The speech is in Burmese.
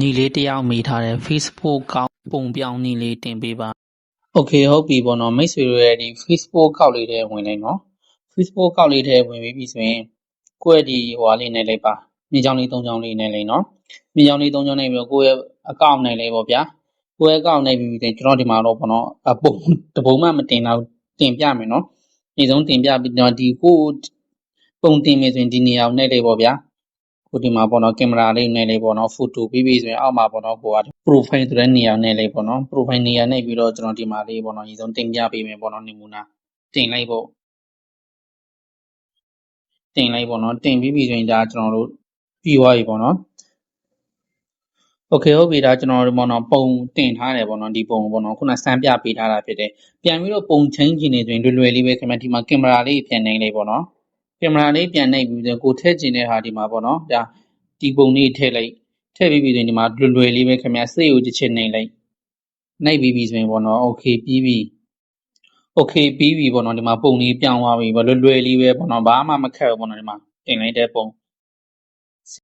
ညီလေးတယောက်မိထားတဲ့ Facebook ကောက်ပုံပြောင်းညီလေးတင်ပေးပါ။ Okay ဟုတ်ပြီပေါ့နော်မိတ်ဆွေတို့ရဲ့ဒီ Facebook ကောက်လေးထဲဝင်လိုက်နော် Facebook ကောက်လေးထဲဝင်ပြီးပြီဆိုရင်ကိုယ့်ရဲ့ဒီဟိုဟာလေးနဲ့လိုက်ပါမြင်းချောင်းလေးသုံးချောင်းလေးနဲ့လိုက်နော်မြင်းချောင်းလေးသုံးချောင်းနဲ့ပြီးတော့ကိုယ့်ရဲ့ account နဲ့လိုက်ပေါ့ဗျာကိုယ့်ရဲ့ account နဲ့ပြီးပြီကျွန်တော်ဒီမှာတော့ပေါ့နော်အပုံတပုံမှမတင်တော့တင်ပြမယ်နော်ဒီဆုံးတင်ပြပြီးတော့ဒီကိုပုံတင်မယ်ဆိုရင်ဒီနေရာနဲ့လိုက်ပေါ့ဗျာ ကိုဒီမှာပေါ့နော်ကင်မရာလေးနဲ့လေးပေါ့နော်ဖိုတိုပြီးပြီဆိုရင်အောက်မှာပေါ့နော်ကိုက profile ဆိုတဲ့နေရာနဲ့လေးပေါ့နော် profile နေရာနဲ့ပြီးတော့ကျွန်တော်ဒီမှာလေးပေါ့နော်အရင်ဆုံးတင်ပြပေးမယ်ပေါ့နော်နမူနာတင်လိုက်ပေါ့တင်လိုက်ပေါ့နော်တင်ပြီးပြီဆိုရင်ဒါကျွန်တော်တို့ပြီးသွားပြီပေါ့နော်โอเคဟုတ်ပြီဒါကျွန်တော်တို့ပေါ့နော်ပုံတင်ထားတယ်ပေါ့နော်ဒီပုံပေါ့နော်ခုနစမ်းပြပေးထားတာဖြစ်တယ်ပြန်ပြီးတော့ပုံချင်းချင်နေဆိုရင်လွယ်လွယ်လေးပဲခင်ဗျဒီမှာကင်မရာလေးပြန်နိုင်လေးပေါ့နော်က င်မရာလေးပြန်နှိပ်ပြီးတော့ကိုထည့်ကျင်တဲ့ဟာဒီမှာပေါ့နော်ဒါဒီပုံလေးထည့်လိုက်ထည့်ပြီးပြီးဆိုရင်ဒီမှာလွယ်လွယ်လေးပဲခင်ဗျာစိတ်ကိုတစ်ချက်နှိပ်လိုက်နှိပ်ပြီးပြီးဆိုရင်ပေါ့နော် okay ပြီးပြီး okay ပြီးပြီးပေါ့နော်ဒီမှာပုံလေးပြောင်းသွားပြီပေါ့လွယ်လွယ်လေးပဲပေါ့နော်ဘာမှမခက်ဘူးပေါ့နော်ဒီမှာတင်လိုက်တဲ့ပုံ